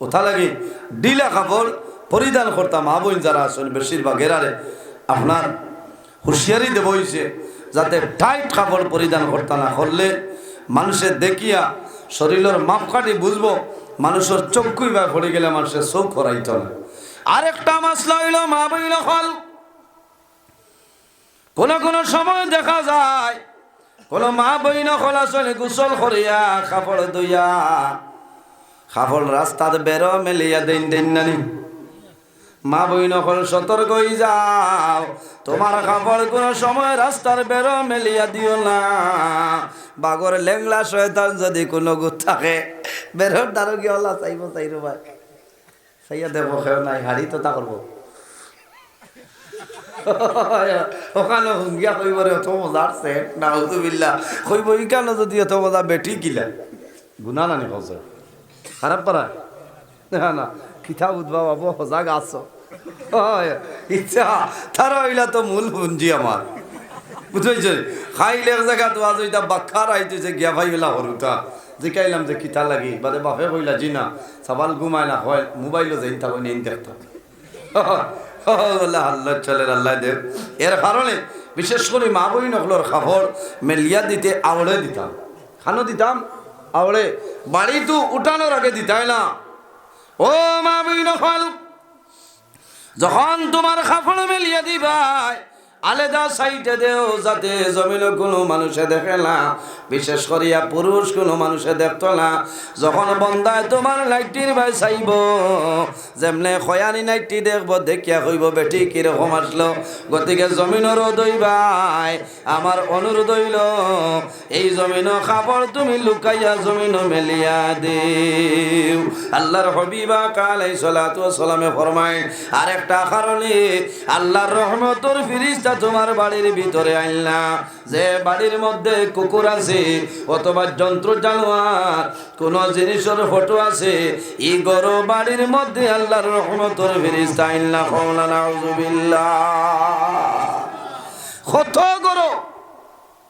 ওথা লাগে ডিলা কাপড় পরিধান করতাম মা যারা আছেন বেশিরভাগ এরারে। আপনার হুঁশিয়ারি দেব হইছে যাতে টাইট কাপড় পরিধান করতে না করলে মানুষের দেখিয়া শরীরের মাপকাঠি বুঝব, মানুষের চক্ষুই বা পড়ে গেলে মানুষের চোখ করাইত না আরেকটা মাসলা হইল মা বইল ফল কোন কোন সময় দেখা যায়, কোন মা বইন খোলা চলে গোসল করিয়া কাপড় দইয়া কাপড় রাস্তাত বের মেলিয়া দিন দিন নানি। মা বইন হল সতর্ক যাও। তোমার কাপড় কোন সময় রাস্তার বের মেলিয়া দিও না। বাগর লেংলা শয়তান যদি কোনো গুত থাকে, বেরোর দ্বারো কি হলা চাইব চাইর ভাই। চাইয়া দেবো খেয়ে নাই, হাড়ি তো তা করব। ওখানে হুঙ্গিয়া কইব রে অত মজা আসছে না হুজুবিল্লা কইব, ইকানো যদি অত মজা বেটি কিলা গুনা নানি কছে খারাপ পারা না না কিতা উদ্ভব সজাগ আছো। হয়, ইচ্ছা তারা হইলা তো মূল পুঞ্জি আমার। বুঝেছে খাইলে এক জায়গা তো আজ ওইটা বাক্কার আইতেছে গিয়া ভাই বেলা হরুতা জিকাইলাম যে কিতা লাগি বাদে বাপে কইলা জি না সাবাল ঘুমায় না হয় মোবাইলও যাই থাকো নেই দেখতাম আল্লাহ চলের আল্লাহ দেব এর কারণে বিশেষ করে মা বই নকলোর খাবর মেলিয়া দিতে আওড়ে দিতাম। খানো দিতাম? বাড়ি তো উঠানোর দিতাই না? ও মা বিন যখন তোমার কাপড় মেলিয়া দিবাই আলাদা সাইডে দেও যাতে জমিন কোনো মানুষে দেখে না, বিশেষ করিয়া পুরুষ কোনো মানুষে দেখত না। যখন বন্দায় তোমার লাইটির ভাই চাইব, যেমনে খয়ানি নাইটি দেখব, দেখিয়া কইব বেটি কীরকম আসলো। গতিকে জমিনের দইবাই আমার অনুরোধ হইল, এই জমিন খাবার তুমি লুকাইয়া জমিন মেলিয়া দেও। আল্লাহর হবিবা কাল এই সলাতু সালামে ফরমায় আর একটা কারণে আল্লাহর রহমতর ফিরিস্তা তোমার বাড়ির ভিতরে আইলা। যে বাড়ির মধ্যে কুকুর আছে অথবা যন্ত্র জানোয়ার, কোন জিনিসের ফটো আছে ই গরো বাড়ির মধ্যে আল্লাহর রহমতর ফিরিস্তা আইলা। কত গরো?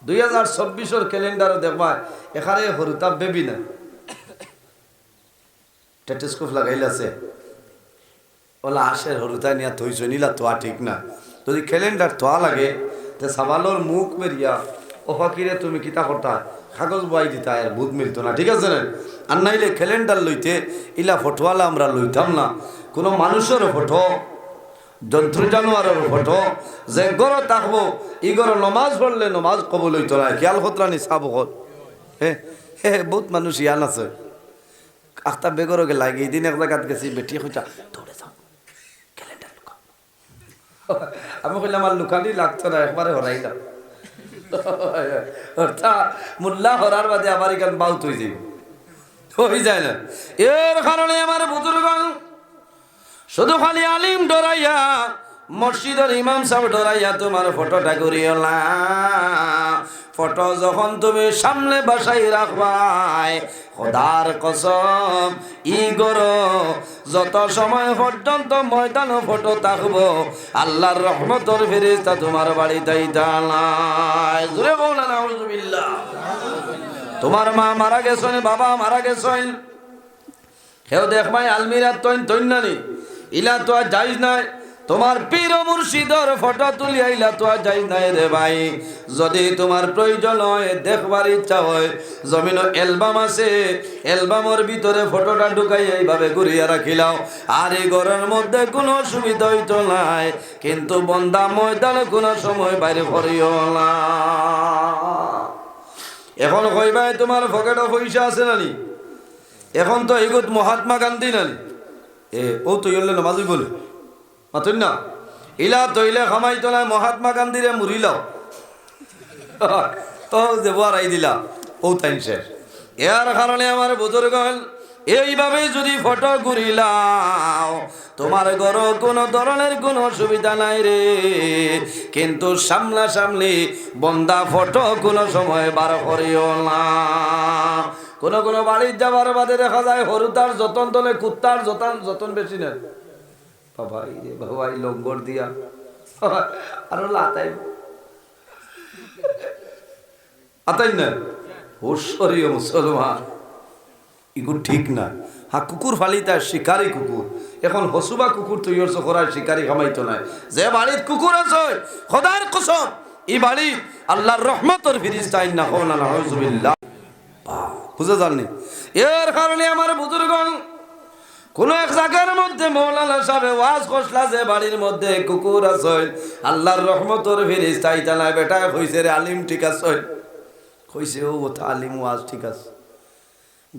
দুই হাজার চব্বিশের ক্যালেন্ডারে দেখবা, এখানে হরুতা বেবি না। টেটেস্কোপ লাগাইলে আছে ওলা আশের হরুতা নিয়া থইছ, নিলা তোয়া ঠিক না। যদি ক্যালেন্ডার তোয়া লাগে, তে সাবালোর মুখ মেরিয়া ও ফাকিরে তুমি কিতা করতা কাগজ বই দিতা আর বুধ মিলতো না, ঠিক আছে না? আর নাইলে ক্যালেন্ডার লইতে ইলা ফটোয়ালা আমরা লইতাম না। কোনো মানুষের ফটো, যন্ত্র জানোয়ারের ফটো, যে গর থাকব, ই গর নমাজ পড়লে নমাজ কবল হইতো না খেয়াল খতরানি চাব হে হে বহুত মানুষ ইয়ান আছে। আখতা বেগর গে লাগে দিন এক জায়গাত গেছি বেটি কইতা দৌড়ে যাও। আমি কইলাম, আর লুকানি লাগতো না, একবারে হরাই না অর্থাৎ মোল্লা হরার বাদে আবার এখান বাউত হয়ে যাবে হয়ে যায় না। এর কারণে আমার বুজুর্গ শুধু খালি আলিম ডরাইয়া, মসজিদের ইমাম সাহেব ডরাইয়া তোমার ফটোটা করিও না। ফটো যখন তুমি সামনে বাসাই রাখবাই, খোদার কসম ই গরো যত সময় পর্যন্ত ময়দান ফটো থাকব, আল্লাহর রহমতর ফেরিস্তা তোমার বাড়িতে নাই। জুড়ে তোমার মা মারা গেছেন, বাবা মারা গেছেন। কেউ দেখবাই আলমিরা তৈন তৈন্যানি ইলা তো আর যাইজ নাই। তোমার পীর মুর্শিদর ফটো তুলি আইলা তো যাইজ নাই রে ভাই। যদি তোমার প্রয়োজন হয়, দেখবার ইচ্ছা হয় জমিন অ্যালবাম আছে, অ্যালবামের ভিতরে ফটোটা ঢুকাই এইভাবে ঘুরিয়ে রাখিলাও আর এই ঘরের মধ্যে কোনো অসুবিধা হইতো নাই, কিন্তু বন্দা ময়দানে কোনো সময় বাইরে করিও না। এখন কইবাই তোমার পকেটে পয়সা আছে নানি? এখন তো এগুত মহাত্মা গান্ধী নানি? এ, ও তো ইলে নমাজই বলে। মাতুন না ইলা তৈলে খামাই তোলা মহাত্মা গান্ধীরে মুড়িলাও তো দেব আর দিলা ও তাইন শেষ। এর কারণে আমার বুজুর্গ এইভাবে যদি ফটো ঘুরিলাও তোমার ঘর কোনো ধরনের কোনো অসুবিধা নাই রে কিন্তু সামনা সামনি বন্দা ফটো কোনো সময় বার করিও না। কোনো কোনো বাড়ির যাবার বাদে দেখা যায় হরুতার যতন তলে কুত্তার যতন যতন বেশি নেন। বাবাই রে বাবাই লঙ্গর দিয়া। আরও লাতাই আতাই না? হুশরীয় মুসলমান। ইগু ঠিক না। হা, কুকুর ফালি তার শিকারি কুকুর। এখন হসুবা কুকুর তুই ওর করার শিকারি খামাইতো নাই। যে বাড়িত কুকুর আছে, খোদার কসম এই বাড়ি আল্লাহর রহমতর ফিরিস্তাইন না হো না বুঝে জাননি এর কারণে আমার বুজুর্গণ কোন এক জায়গার মধ্যে মৌলানা সাহেব ওয়াজ করছলা যে বাড়ির মধ্যে, কুকুর আছে। আল্লাহর রহমতর ফিরিস্তাই তালা বেটা কইছে রে আলিম, ঠিক আছে? কইছে ও ওটা আলিম, ওয়াজ ঠিক আছে।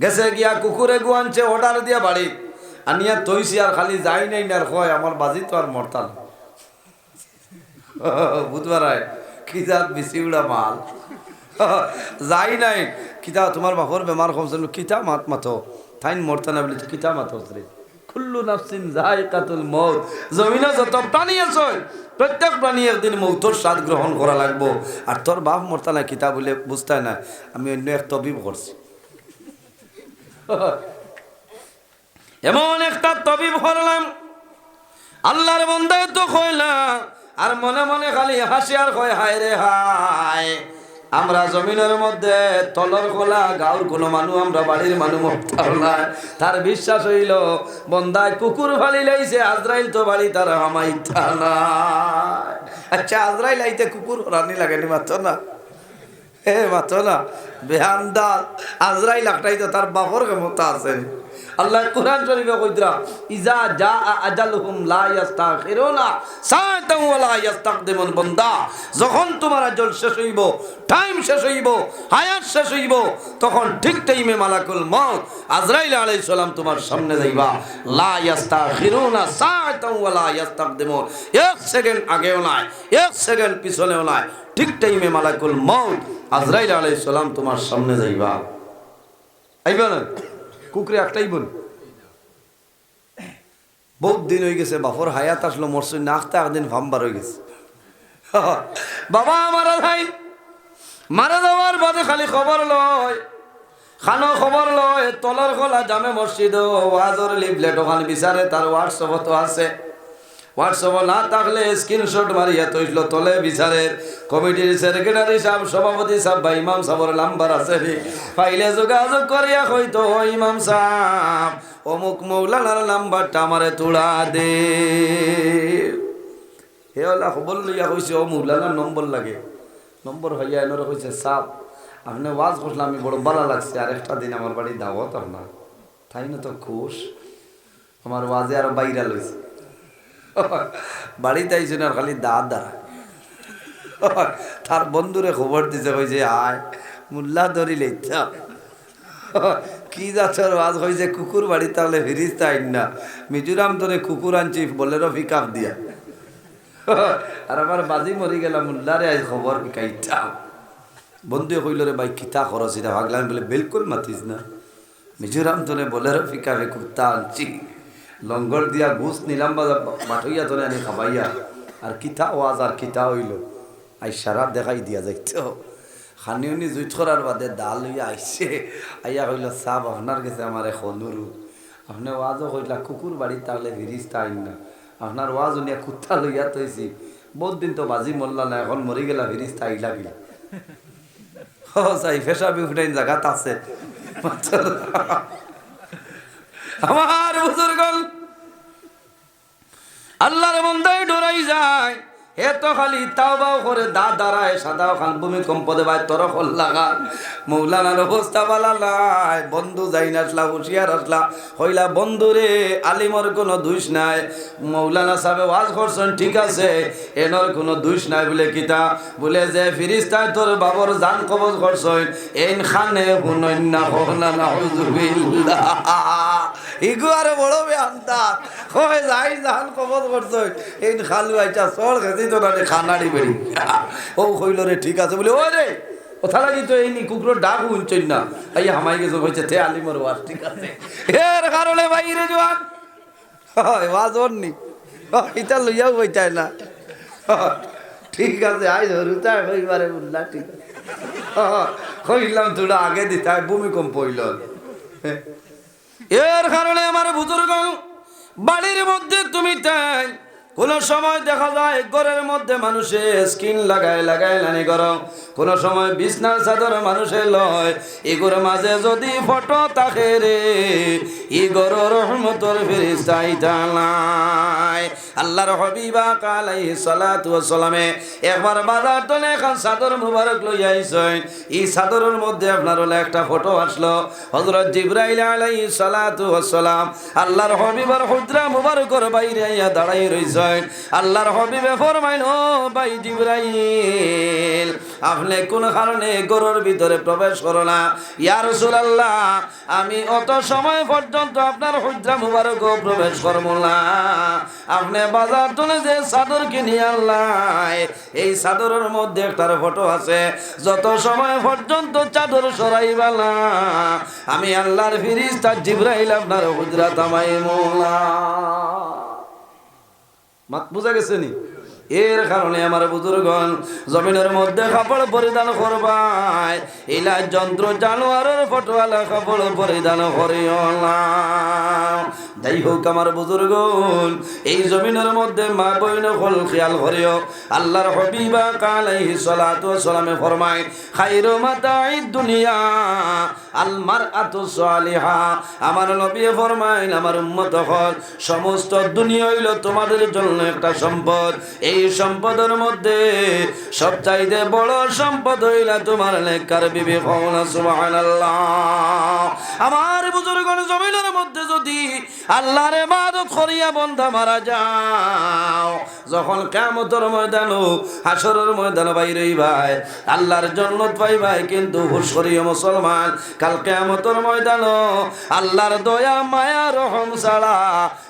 গেছে গিয়া কুকুরে গুয়ানছে, অর্ডার দিয়া বাড়ি আনিয়া তৈছি আর খালি যাই নাই না, আর কয়, আমার বাজি তো আর মরতাল। বুধবার বেশি উড়া মাল? যাই নাই। কিতা, তোমার বাপর বেমার কমছিল কিতা, মাত মাতো। থাইন মরতা না বলি কিতা মাতো রে কুল্লু নাফসিন যাই কাতুল মৌত জমিনে যত প্রাণী আছে, প্রত্যেক প্রাণী একদিন মৌতর স্বাদ গ্রহণ করা লাগবো। আর তোর বাপ মরতা না কিতা বলে বুঝতে না, আমি অন্য এক তবিব করছি। এমন একটা তবিব হরলাম আল্লাহর বন্দায় তো কইলাম, আর মনে মনে খালি হাসি আর কয়, হায় রে হায়। আমরা জমিনের মধ্যে তলর খোলা গাঁর কোনো মানুষ আমরা বাড়ির মানুষ মরতাম না তার বিশ্বাস হইল, বন্দায় কুকুর ফালি লাইছে, আজরাইল তো বাড়ি তার হামাইতা না আচ্ছা আজরাইল আইতে কুকুর রানি লাগেনি, মাত্র না? এ, মাত্র না? বেহানদার, আজরাইল একটাই তো তার বাপর ক্ষমতা আছে। আল্লাহ কোরআন শরীফে কইতরা ইজা জা আজালহুম লা ইস্তাখিরুনা সাআতাও লা ইস্তাকদিমুন বান্দা। যখন তোমার আজল শেষ হইব, টাইম শেষ হইব, হায়াত শেষ হইব, তখন ঠিক টাইমে মালাকুল মউত আজরাইল আলাইহিস সালাম তোমার সামনে যাইবা। লা ইস্তাখিরুনা সাআতাও লা ইস্তাকদিমুন এক সেকেন্ড আগেও নাই, এক সেকেন্ড পিছনেও নাই, ঠিক টাইমে মালাকুল মউত আজরাইল আলাইহিস সালাম তোমার সামনে যাইবা। আইবা না? কুকুরে একটাই বল। বহুত দিন হয়ে গেছে বাপর হায়াত আসলো মরসুই না আখতে একদিন ভাম্বার হয়ে গেছে। বাবা মারা যাই মারা যাওয়ার বাদে খালি খবর লয়। খানো খবর লয় তলার খোলা জামে মসজিদ ওয়াজর লিফলেট ওখানে বিচারে তার হোয়াটসঅ্যাপ তো আছে। হোয়াটসঅ্যাপ না থাকলে স্ক্রিনশট মারিয়া তৈল তলে বিচারের কমিটির সেক্রেটারি সাহেব, সভাপতি সাহেব বা ইমাম সাহেবের নাম্বার আছে পাইলে যোগাযোগ করিয়া হয়তো ইমাম সাহেব, অমুক মৌলানার নাম্বারটা আমারে তুলা দে। হে ওলা খবর লইয়া কইছে, ও মৌলানার নম্বর লাগে। নম্বর হইয়া এনারা কইছে সাপ আপনি ওয়াজ করলে আমি বড় ভালো লাগছে আর একটা দিন আমার বাড়ি দাওয়াত আপনার তাই না তো খুশ? আমার ওয়াজে আরও বাইরা লইছে বাড়িতে আইসে না খালি দ্বারা তার বন্ধুরে খবর দিছে, কইছে, আয়, মুল্লা ধরিলে ইচ্ছা কি যাচ্ছর আজ হয়েছে কুকুর বাড়ি তাহলে ফিরিস তাই না। মিজোরাম ধরে কুকুর আনছি বলেরও পিক আপ দিয়া। আর আমার বাজি মরি গেলাম মুল্লারে, আজ খবর পিকাইতা বন্ধু কইল, রে ভাই, কিতা খরচ এটা ভাগলাম বলে, বিলকুল মাতিস না? মিজোরাম ধরে বলেরও পিক আপে কুত্তা আনছি। লঙ্গর দিয়া ঘুষ নিলাম বা মাঠইয়া ধরে আনি খাবাইয়া। আর কিতা ওয়াজ আর কিতা হইল। আই সারা দেখাই দিয়া যাইতো। খানিউনি জুইট করার বাদে ডাল হইয়া আইছে। আইয়া কইল সাপ আপনার কাছে আমার এখন নুরু আপনি ওয়াজও কইলা কুকুর বাড়ির তাহলে ভিরিস তাই না। আপনার ওয়াজ উনিয়া কুত্তা লইয়া তৈছি বহুত দিন তো বাজি মরলা না এখন মরি গেলা ভিরিস তাই লাগিলা ও সাই ফেসা বিফটাইন আছে। আমার বুজুর্গ আল্লাহর বন্ধায় ডরাই যায়। হে তো খালি তাও বাও করে দা দাঁড়ায় সাদাও খান ভূমিকম্প দেবায় তর হল লাগা মৌলানার অবস্থা বালা নাই, বন্ধু যাই আসলা, হুশিয়ার আসলা। হইলা, বন্ধু রে, আলিমর কোনো দোষ নাই। মৌলানা সাহেব ওয়াজ করছেন, ঠিক আছে, এনর কোনো দোষ নাই বলে কিতা? বলে যে, ফিরিস্তায় তোর বাবর জান কবজ করছেন। এন খানে হুনইন না হলা না, হুজুবিল্লাহ। ইগু আরও বড় বেআন্তা হয় যাই জান কবজ করছেন। এন খালু আইটা সর খেতে না খানাড়ি বেরি ও কইল রে, ঠিক আছে, বলে, ও রে কথা লাগি তো এই নি কুকুর ডাক উঞ্চই না। এই হামাই গেছে কইছে তে আলিমর ওয়াজ ঠিক আছে? এর কারণে বাইরে জোয়ান। ওয়াজ ওর নি এটা লইয়াও বইতাই না। ঠিক আছে, আই ধরু তাই হইবারে বললা, ঠিক আছে। কইলাম, তোরা আগে দিতাই ভূমিকম্প হইল। এর কারণে আমার বুজুর্গ, বাড়ির মধ্যে তুমি তাই কোন সময় দেখা যায় ঘরের মধ্যে মানুষে স্কিন লাগায় লাগায়, লানি গরম। কোন সময় বিছনার চাদর মানুষে লয়। এগুর মাঝে যদি ফটো থাকে রে ই গর রহমতর ফেরিস্তাই নাই। আল্লাহর হবিবা কালাই সালাতু সালামে একবার বাজার তলে এখন চাদর মুবারক লই আইছেন এই চাদরের মধ্যে আপনার হলো একটা ফটো আসলো। হযরত জিবরাইল আলাইহিস সালাতু সালাম আল্লাহর হবিবার হুজরা মুবারকর বাইরে আইয়া দাঁড়াই রইছেন আল্লাহর হবিবে ফরমাইল, ও ভাই জিবরাইল, আপনি কোন কারণে গরুর ভিতরে প্রবেশ করো না? ইয়া রাসূলুল্লাহ, আমি অত সময় পর্যন্ত আপনার হুজরা মুবারক প্রবেশ করব না। আপনি বাজার তুলে যে চাদর কিনে আল্লাহ এই চাদরের মধ্যে একটার ফটো আছে, যত সময় পর্যন্ত চাদর সরাইবা না, আমি আল্লাহর ফিরিস তার জিব্রাইল আপনার হুজরা তামাই মোলা বুঝা গেছে নি এর কারণে আমার বুজুর্গন জমিনের মধ্যে কাপড় পরিধান করবাই ইলা যন্ত্র জানোয়ারের ফটোয়ালা কাপড় পরিধান করিও যাই হোক আমার বুজুর্গন এই জমিনের মধ্যে মা বইন হল খেয়াল করিও। আল্লাহর হবিবা কালাই সালাতু সালামে ফরমায় খাইরু মাতাই দুনিয়া, আল মারআতু সালিহা। আমার নবী ফরমাইন আমার উম্মত হল, সমস্ত দুনিয়া হইল তোমাদের জন্য একটা সম্পদ। এই সম্পদের মধ্যে সবচাইতে বড় সম্পদ হইলা তোমার নেকার বিবি আমার বুজুর্গণ, জমিনের মধ্যে যদি আল্লাহর ইবাদত করিয়া বন্ধা মারা যাও, যখন কিয়ামতের ময়দান হাসরের ময়দান বাইরে ভাই আল্লাহর জন্নত পাই ভাই কিন্তু করিও মুসলমান, কাল কিয়ামতের ময়দান আল্লাহর দয়া, মায়া, রহম ছাড়া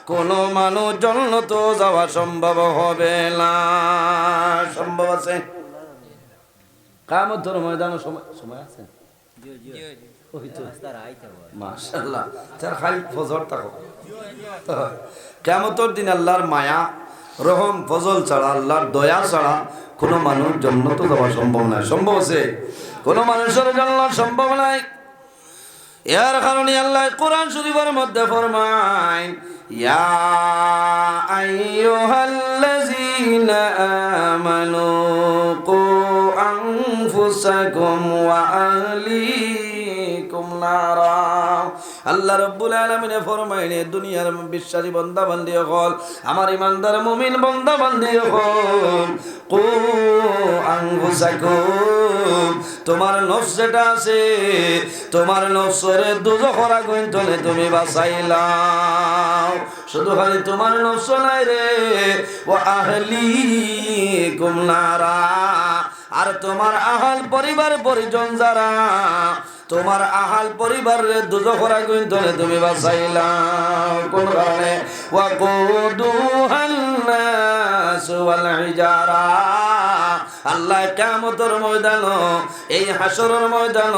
কোনো মানুষ জন্নত যাওয়া সম্ভব হবে না। সম্ভব আছে? কিয়ামতের ময়দান সময় সময় আছে? ওই তার খালি ফজর থাকো কেমতর দিন আল্লাহর মায়া রহম ফজল ছাড়া আল্লাহর দয়া ছাড়া কোনো মানুষ জন্য তো যাওয়া সম্ভব নয় সম্ভব আছে? কোনো মানুষের জন্য সম্ভব নাই। এর কারণে আল্লাহ কোরআন শরীফের মধ্যে ফরমায় ইয়া আইয়ুহাল্লাযীনা আমানু কু আনফুসাকুম ওয়া আহলিকুম নারা আল্লাহ রব্বুল আলামিনে ফরমাইলে দুনিয়ার বিশ্বাসী বান্দা বান্দি হল, আমার ইমানদার মুমিন বান্দা বান্দি হল। কু আনফুসাকুম, তোমার নফস যেটা আছে, তোমার নফসরে দুজখর আগুন তলে তুমি বাঁচাইলাও। শুধু খালি তোমার নফস নাই রে ও আহলি কুমনারা আর তোমার আহাল পরিবার পরিজন যারা তোমার আহাল পরিবারের দুজখর আগুন তুমি বাঁচাইলাও কোন কারণে ওয়াকুদুহান নাস ওয়াল হিজারা আল্লাহ কামতর ময়দান, এই হাসরের ময়দান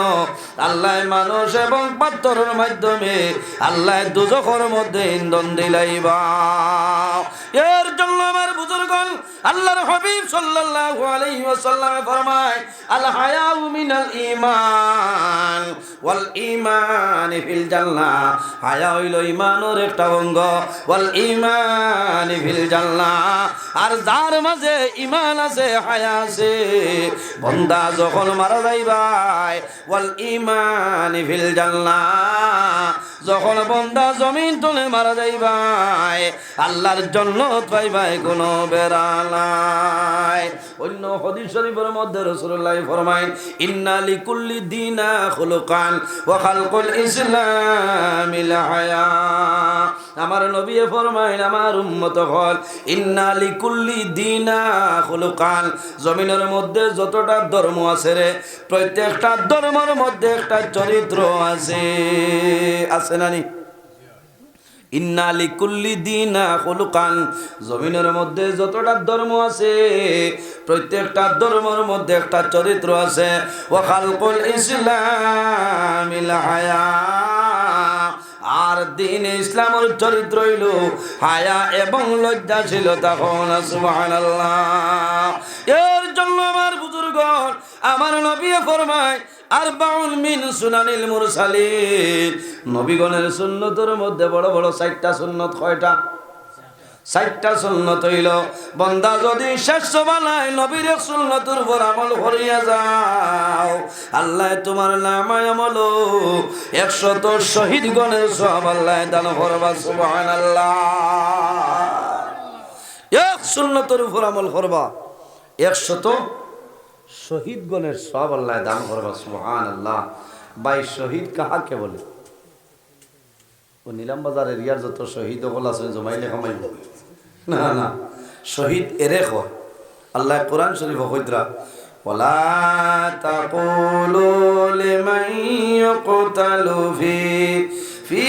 আল্লাহ মানুষ এবং পাত্তরের মাধ্যমে আল্লাহ দুজখর মধ্যে ইন্ধন দিলাইবা। এর জন্য আমার বুজুর্গন আল্লাহর হাবিব সাল্লাল্লাহু আলাইহি ফরমায়, আল হায়াউ মিনাল ঈমান ওয়াল ঈমান ফিল জান্নাহ। হায়া হইল ঈমানের একটা অঙ্গ, ওয়াল ঈমান ফিল জান্নাহ। আর যার মাঝে ঈমান আছে, হায়া আছে। বন্দা যখন মারা যাইবাই, ওয়াল ঈমান ফিল জান্নাহ। যখন বন্দা জমিন তুলে মারা যাইবাই, আল্লাহর জন্নত পাইবাই কোনো বেড়ালাই অন্য হদিস শরীফের মধ্যে রসুল্লাহ ফরমাইন ইন্না লিকুল্লি দিনা খুলুকান ওয়া খালকুল ইসলামিল হায়া। আমার নবী ফরমাইন আমার উম্মত হল, ইন্না লিকুল্লি দিনা খুলুকান। জমিনের মধ্যে যতটা ধর্ম আছে রে, প্রত্যেকটা ধর্মের মধ্যে একটা চরিত্র আছে। আছে নানি দিনা খুলুকান। জমিনের মধ্যে যতটা ধর্ম আছে, প্রত্যেকটা ধর্মের মধ্যে একটা চরিত্র আছে। ও খালকুল ইসলামিল হায়া। আর দিন ইসলামের চরিত্র হইল হায়া এবং লজ্জা ছিল তখন সুবহানাল্লাহ। এর জন্য আমার বুজুর্গ আমার নবী ফরমায় আর বাউন মিন সুনানিল মুরসালিন। নবীগণের সুন্নতের মধ্যে বড় বড় চারটা সুন্নত কয়টা? চারটা সুন্নত হইল, বন্দা যদি শেষ বানায় নবীর সুন্নতুর উপর আমল করিয়া যাও, আল্লাহ তোমার নামায় আমল। একশত শহীদ গণের সব আল্লাহ দান এক সুন্নতের উপর আমল করবা। একশত শহীদ গণের সব আল্লাহ দান করবা সুবহান আল্লাহ বাই শহীদ কাহাকে বলে ও নিলাম বাজার এরিয়ার যত শহীদ হল আছে জমাইলে কমাইব না না শহীদ এরে কয় আল্লাহ কোরআন শরীফ হইদরা ولا تقولوا لمن يقتل في في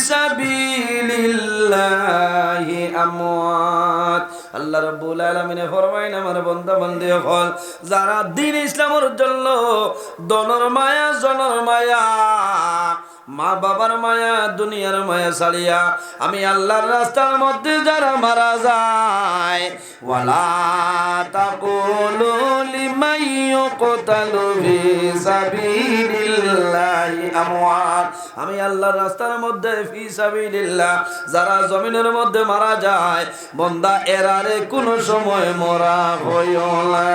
سبيل الله أموات আল্লাহ রাব্বুল আলামিনে ফরমাইন, আমার বান্দা বান্দি ফল যারা দিন ইসলামের জন্য দনর মায়া, জনর মায়া মা বাবার মায়া, দুনিয়ার মায়া ছাড়িয়া আমি আল্লাহর রাস্তার মধ্যে যারা মারা যায়, ওয়ালা তাকুলু লিমান ইউকতালু ফি সাবিলিল্লাহি আমি আল্লাহর রাস্তার মধ্যে, ফি সাবিলিল্লাহ, যারা জমিনের মধ্যে মারা যায়, বন্দা, এরারে কোন সময় মরা হইও না।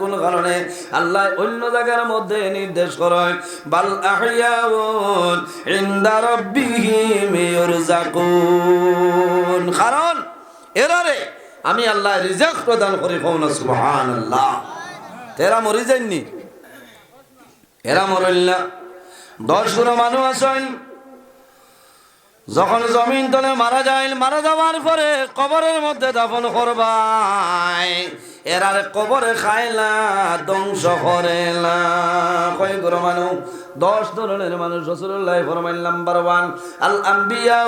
কোন কারণে? আল্লাহ অন্য জায়গার মধ্যে নির্দেশ করেন, বাল আহইয়াউন কারণ, এরারে আমি আল্লাহ রিজাক প্রদান করি তেরা মরি এরা দশ গুণ মানুষ আছেন। যখন জমিন তলে মারা যায়, মারা যাওয়ার পরে কবরের মধ্যে দাফন করবাই। এরারে কবরে খাইলা ধ্বংস করে না। কয়গুলো মানুষ? দশ ধরনের মানুষ রসুল্লাহ ফরমাইল নাম্বার ওয়ান। আল আম্বিয়া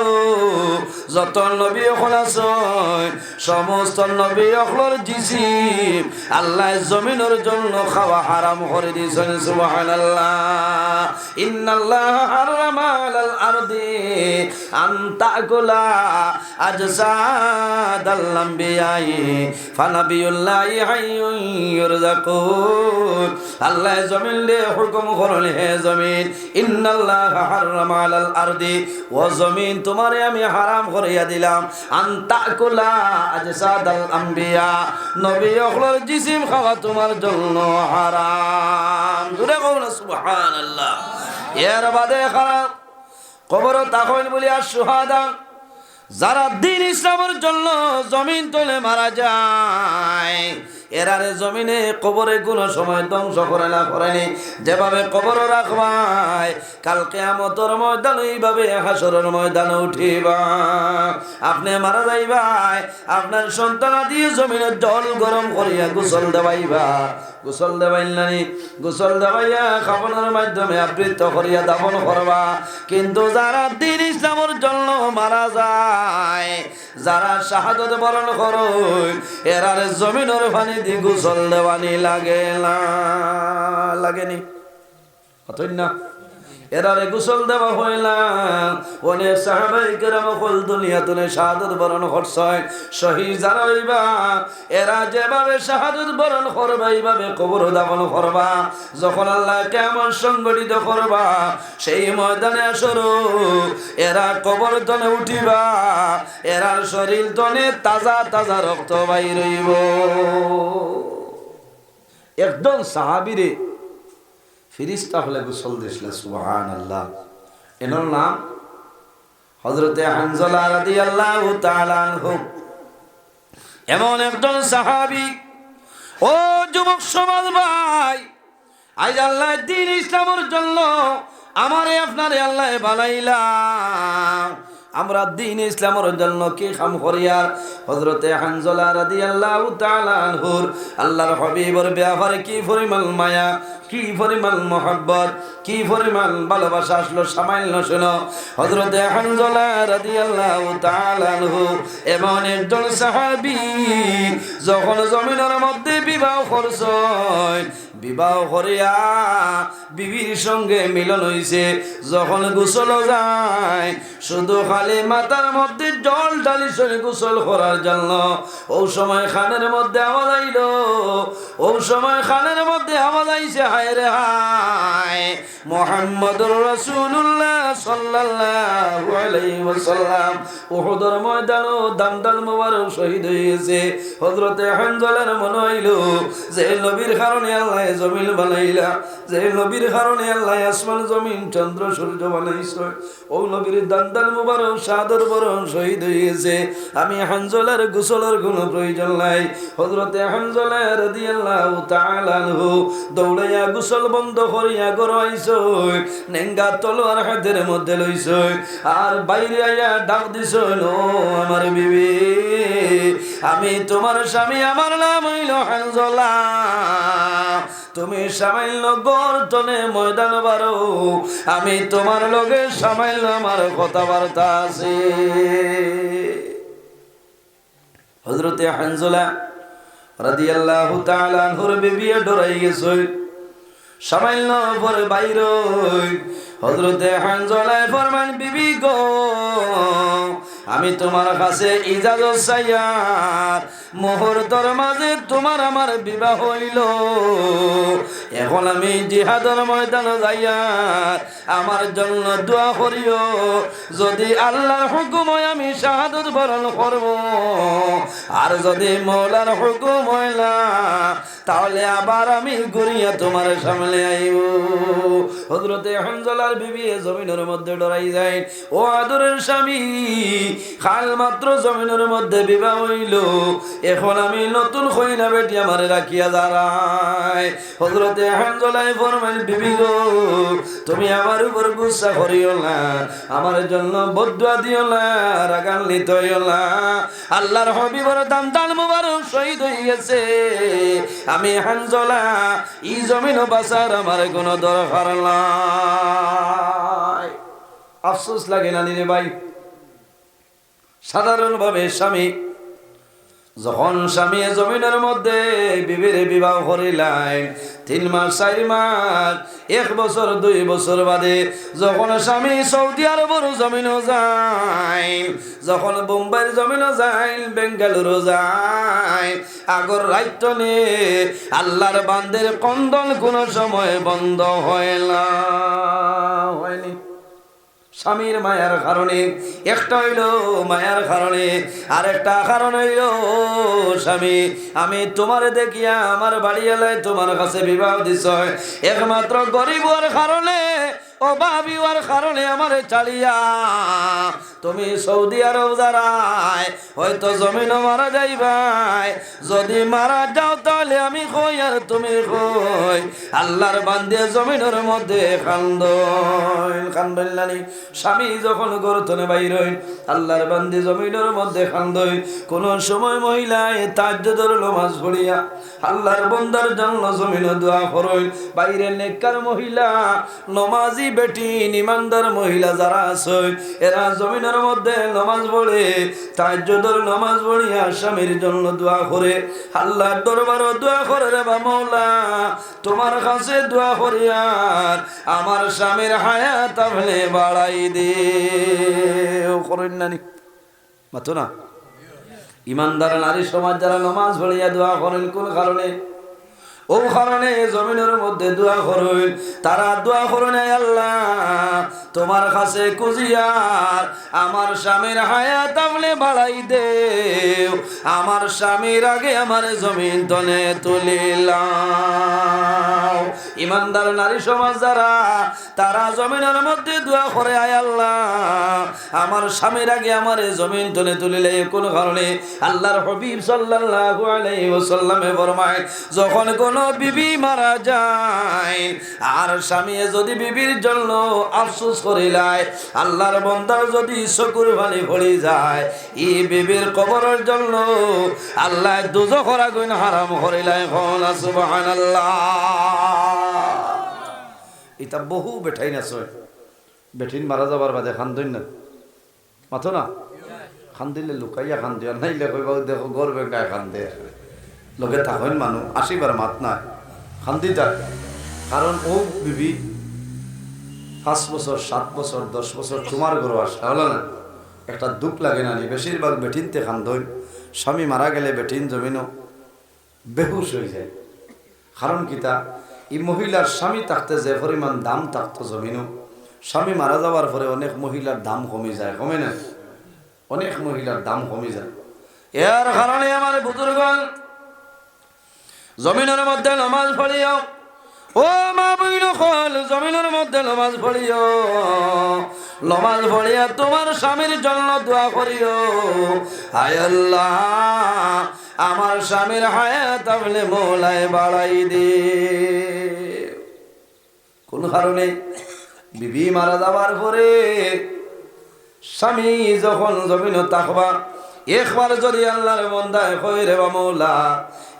যত নবী আছে সমস্ত নবী অকলর জিসিম আল্লাহ জমিনের জন্য খাওয়া হারাম করে দিয়েছেন, সুবহানাল্লাহ। ইন্নাল্লাহ হারামা আলাল আরদি, আন তাকুলা আজসাদাল আম্বিয়াই ফানাবিয়ুল্লাহি হাইয়ুন ইরযাকুন আল্লাহ জমিন লে হুকুম করল জমিন ইন্নাল্লাহ হারামা আলাল আরদি। জমিন তোমারে আমি হারাম করিয়া দিলাম। আন তাকুলা আজসাদাল আম্বিয়া। নবী অখলর জিসিম খাওয়া তোমার জন্য হারাম। জুড়ে কও সুবহানাল্লাহ। এর বাদে খারাপ কবর তাহল বলি আর সুহাদা যারা দিন ইসলামের জন্য জমিন তোলে মারা যায় এরারে জমিনে কবরে কোনো সময় ধ্বংস করে না করেনি। যেভাবে কবর রাখবাই কালকে আমতর ময়দান এইভাবে হাসরের ময়দানে উঠিবা। আপনি মারা যাইবাই আপনার সন্তান দিয়ে জমিনের জল গরম করিয়া গোসল দেবাইবা গোসল দেবাইল নানি গোসল দেবাইয়া খাবনের মাধ্যমে আবৃত্ত করিয়া দাপন করবা। কিন্তু যারা দিন ইসলামের জন্য মারা যায়, যারা শাহাদত বরণ করুন এরারে জমিনের পানি দি গোসল দেওয়ানি লাগে না লাগেনি। অতই না। এরারে গোসল দেওয়া হইলাম অনেক সাহাবাই কেরাম কল দুনিয়া তুলে শাহাদত বরণ করছয় শহীদ যারা এরা যেভাবে শাহাদত বরণ করবা, এইভাবে কবর দাপন করবা। যখন আল্লাহ কেমন সংগঠিত করবা, সেই ময়দানে আসরো এরা কবর তনে উঠিবা, এরার শরীর তনে তাজা তাজা রক্ত বাইর একদম সাহাবিরে ফিরিস্তা হলে গোসল দিছিল সুহান আল্লাহ এনার নাম হজরতে হানজলা রাদি আল্লাহ এমন একজন সাহাবি, ও যুবক সমাজ ভাই, আজ আল্লাহ দিন ইসলামের জন্য আমারে আপনারে আল্লাহ বানাইলাম। আমরা দিন ইসলামের জন্য কি খাম করিয়ার হজরতে হানজলা রাদি আল্লাহ তালানহুর আল্লাহর হবিবর ব্যাপারে কি পরিমাণ মায়া, কি পরিমাণ মহব্বত, কি পরিমাণ ভালোবাসা আসলো সামান্য শোনো। হজরতে হানজলা রাদি আল্লাহ তালানহু এমন একজন সাহাবি, যখন জমিনের মধ্যে বিবাহ করছ বিবাহ করিয়া বিবির সঙ্গে মিলন হইছে। যখন গোসল যায়, শুধু খালি মাথার মধ্যে জল ঢালি সরে গোসল করার জন্য। ও সময় খানের মধ্যে আওয়াজ আইল। ও সময় খানের মধ্যে আওয়াজ আইছে, হায় রে হায়। মোহাম্মদুর রাসূলুল্লাহ সাল্লাল্লাহু আলাইহি ওয়াসাল্লাম উহুদের ময়দানও দামদাল মোবারক শহীদ হয়েছে হযরতে হানজালার মনে হইল যে নবীর কারণে আল্লাহ জমিন বানাইলা, যে নবীর কারণে আল্লাহ আসমান, জমিন, চন্দ্র, সূর্য বানাইছে। ও নবীর সাদর বরণ শহীদ আমি হানজলার গোসলের কোনো প্রয়োজন নাই। আনহু দৌড়াইয়া গোসল বন্ধ করিয়া গড়াইছ নেঙ্গা তলোয়ার হাতের মধ্যে লইছ। আর বাইরে আইয়া ডাক দিছ ও আমার বিবি আমি তোমার স্বামী, আমার নাম হইল হানজলা। তুমি সামাইল গর্তনে ময়দান বারো। আমি তোমার লগে সামাইল আমার কথাবার্তা আছে। হজরতে হানজলা রাদিয়াল্লাহু তাআলা আনহুর বিবিয়ে ডরাই গেছে। সামান্য পর বাইর। হজরতে হানজলায় ফরমান, বিবি গো, আমি তোমার কাছে ইজাজত চাইয়ার তোর মাঝে তোমার আমার বিবাহ হইল। এখন আমি জিহাদর ময়দান যাইয়া আমার জন্য দোয়া করিও। যদি আল্লাহর হুকুম হয় আমি শাহাদত বরণ করব, আর যদি মৌলার হুকুম হয় না, তাহলে আবার আমি ঘুরিয়া তোমার সামনে আইব। হজরতে হানজালার বিবি জমিনের মধ্যে ডরাই যায়। ও আদরের স্বামী, খাল মাত্র জমিনের মধ্যে বিবাহ হইল। এখন আমি নতুন খইনা বেটি আমার রাখিয়া দাঁড়ায় হজরতে হানজলাই ফরমাইল বিবি গো, তুমি আমার উপর গুসা করিও না, আমার জন্য বদুয়া দিও না, রাগান্বিত হইও না। আল্লাহর হবিবর দাম মুবারক শহীদ আমি ই জমিন বাসার আমার কোনো দরকার নাই। আফসোস লাগে না রে ভাই? সাধারণভাবে স্বামী যখন স্বামী জমিনের মধ্যে বিবির বিবাহ করিলাই তিন মাস, চার মাস, এক বছর, দুই বছর বাদে যখন স্বামী সৌদি আরবর জমিনও যায়, যখন বোম্বাইয়ের জমিনও যায়, বেঙ্গালুরু যায়, আগর রাইট নে আল্লাহর বান্দের কন্দন কোনো সময় বন্ধ হয় না হয়নি। স্বামীর মায়ার কারণে, একটা হইল মায়ার কারণে আর একটা কারণ হইল, স্বামী, আমি তোমার দেখিয়া আমার বাড়ি এলাই তোমার কাছে বিবাহ দিছ। একমাত্র গরিবর কারণে, অভাবী হওয়ার কারণে আমার চালিয়া তুমি সৌদি আরব যারাই, হয়তো জমিনও মারা যাইবাই। যদি মারা যাও তাহলে আমি কই আর তুমি কই? আল্লাহর বান্দে জমিনের মধ্যে কান্দ কান্দনি স্বামী যখন গরতনে বাইর আল্লাহর বান্দে জমিনের মধ্যে কান্দই কোন সময় মহিলায় তাজ্জুদের নমাজ পড়িয়া আল্লাহর বন্দার জন্য জমিন দোয়া করই বাইরে নেককার মহিলা, নমাজি বেটি নিমানদার মহিলা যারা আছে, এরা জমিনের মধ্যে নমাজ পড়ে তাজ্জুদের নামাজ পড়িয়া স্বামীর জন্য দোয়া করে। আল্লাহর দরবার দোয়া করে রে বা মৌলা, তোমার কাছে দোয়া করিয়ার আমার স্বামীর হায়াত আপনি বাড়াই দে। করেন নানি মাতো না? ইমানদার নারী সমাজ যারা নমাজ পড়িয়া দোয়া করেন, কোন কারণে? মধ্যে দোয়া করুন। তারা দোয়া করুন, "হে আল্লাহ। তোমার কাছে কুজিয়ার আমার স্বামীর হায়াত আপনি বাড়াই দেও। আমার স্বামীর আগে আমার জমিন তনে তুলিলাম ইমানদার নারী সমাজ যারা, তারা জমিনের মধ্যে দোয়া করে আয় আল্লাহ। আমার স্বামীর আগে আমার জমিন তনে তুলিলে কোন কারণে? আল্লাহর হবিব সাল্লাল্লাহু আলাইহি ওয়াসাল্লামে ফরমায়, যখন কোন বিবি মারা যায়। আর স্বামী যদি বিবির জন্য আফসোস করিলায় আল্লাহর বন্দার যদি চকুর পানি পড়ি যায়, ই বিবির কবরের জন্য আল্লাহ দুজখরা গুণ হারাম করিলায় হন সুবহানাল্লাহ। এটা বহু বেঠাই না সয় বেঠিন মারা যাবার বাদে খান দইন না। মাথো না। খান দিলে লুকাইয়া খান দিয়া নাইলে কইবা, দেখো গর্বে গায়ে খান লগে থাকেন মানুষ আসিবার মাত নাই। শান্তি থাক কারণ ও বিবি, পাঁচ বছর সাত বছর দশ বছর তোমার গরু আসা হলো না। একটা দুঃখ লাগে না বেশিরভাগ বেটিনতে খান্দই স্বামী মারা গেলে বেটিন জমিনও বেহুশ হয়ে যায়। কারণ কিতা এই মহিলার স্বামী থাকতে যে পরিমাণ দাম থাকতো জমিনও স্বামী মারা যাওয়ার পরে অনেক মহিলার দাম কমে যায় কমে না? অনেক মহিলার দাম কমে যায়। এর কারণে আমার বুজুর্গণ জমিনের মধ্যে নমাজ পড়িও। ও মা বইন খল জমিনের মধ্যে নমাজ পড়িও। নমাজ পড়িয়া তোমার স্বামীর জন্য দোয়া করিও। আল্লাহ, আমার স্বামীর হায়াত আপনি মোলায় বাড়াই দে। কোন কারণে? বিবি মারা যাওয়ার পরে স্বামী যখন জমিন তাকবা একবার যদি আল্লাহর বন্দায় কই রে মৌলা,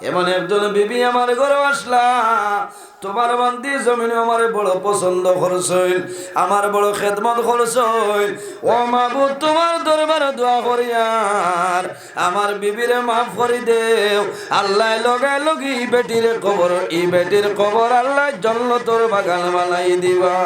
এমন একজন বিবি আমার ঘরে আসলা, তোমার বান্দি জমিনে আমার বড় পছন্দ করছইল আমার বড় খেদমত করছইল ও মাবুদ তোমার দরবারে দোয়া করিয়ার আমার বিবিরে মাফ করি দেও। আল্লাহ লগাই লগি ই বেটির কবর, ই বেটির কবর আল্লাহ জন্নতর বাগান বানাই দিবা।